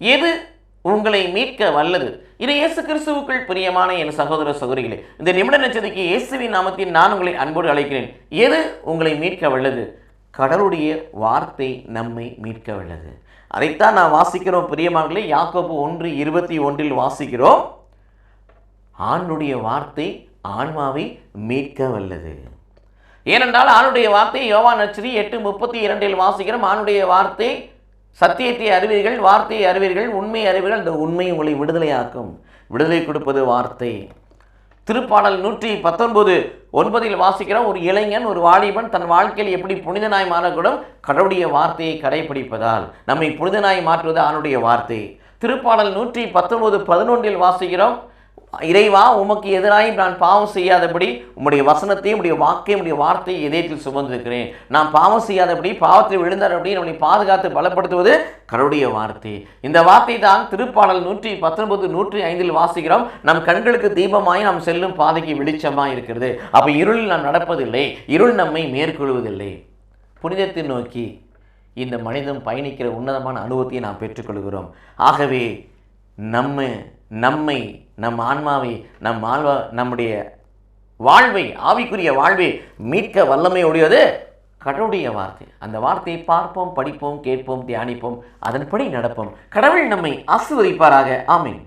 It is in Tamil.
எது உங்களை மீட்க வல்லது? இது இயேசு கிறிஸ்துவுக்குள் பிரியமான என் சகோதர சகோதரிகளே இந்த நிமிட நட்சத்திரக்கு இயேசுவின் நாமத்தில் நான் உங்களை அன்போடு அழைக்கிறேன். எது உங்களை மீட்க வல்லது? கடவுளுடைய வார்த்தை நம்மை மீட்க வல்லது. அதைத்தான் நான் வாசிக்கிறோம் பிரியமானங்களே யாக்கோபு ஒன்று இருபத்தி ஒன்றில் வாசிக்கிறோம். ஆணுடைய வார்த்தை ஆன்மாவை மீட்க வல்லது. ஏனென்றால் ஆணுடைய வார்த்தை யோவா நச்சரி எட்டு முப்பத்தி இரண்டில் வாசிக்கிறோம். ஆணுடைய வார்த்தை சத்தியத்தை அறிவீர்கள் வார்த்தையை அறிவீர்கள் உண்மை அறிவீர்கள் அந்த உண்மை உங்களை விடுதலையாக்கும். விடுதலை கொடுப்பது வார்த்தை. திருப்பாடல் நூற்றி பத்தொன்பது ஒன்பதில் வாசிக்கிறோம் ஒரு இளைஞன் ஒரு வாலிபன் தன் வாழ்க்கையில் எப்படி புனிதனாய் மாறக்கூடும்? கடவுளுடைய வார்த்தையை கடைபிடிப்பதால் நம்மை புனிதனாய் மாற்றுவது அவனுடைய வார்த்தை. திருப்பாடல் நூற்றி பத்தொன்பது பதினொன்றில் வாசிக்கிறோம். இறைவா உமக்கு எதிராய் நான் பாவம் செய்யாதபடி உம்முடைய வசனத்தையும் உடைய வாக்கையும் உடைய வார்த்தையை இதயத்தில் சுமந்திருக்கிறேன். நான் பாவம் செய்யாதபடி பாவத்தில் விழுந்தாதபடி நம்மை பாதுகாத்து பலப்படுத்துவது கருடைய வார்த்தை. இந்த வார்த்தை தான் திருப்பாடல் நூற்றி பத்தொன்பது நூற்றி ஐந்தில் வாசிக்கிறோம் நம் கண்களுக்கு தீபமாய் நாம் செல்லும் பாதைக்கு வெளிச்சமாக இருக்கிறது. அப்போ இருளில் நாம் நடப்பதில்லை இருள் நம்மை மேற்கொள்வதில்லை. புனிதத்தை நோக்கி இந்த மனிதன் பயணிக்கிற உன்னதமான அனுபவத்தை நாம் பெற்றுக்கொள்கிறோம். ஆகவே நம்ம நம்மை நம் ஆன்மாவை நம் ஆழ்வா நம்முடைய வாழ்வை ஆவிக்குரிய வாழ்வை மீட்க வல்லமை உடையது கடவுளுடைய வார்த்தை. அந்த வார்த்தையை பார்ப்போம் படிப்போம் கேட்போம் தியானிப்போம் அதன்படி நடப்போம். கடவுள் நம்மை ஆசிர்வதிப்பாராக. ஆமீன்.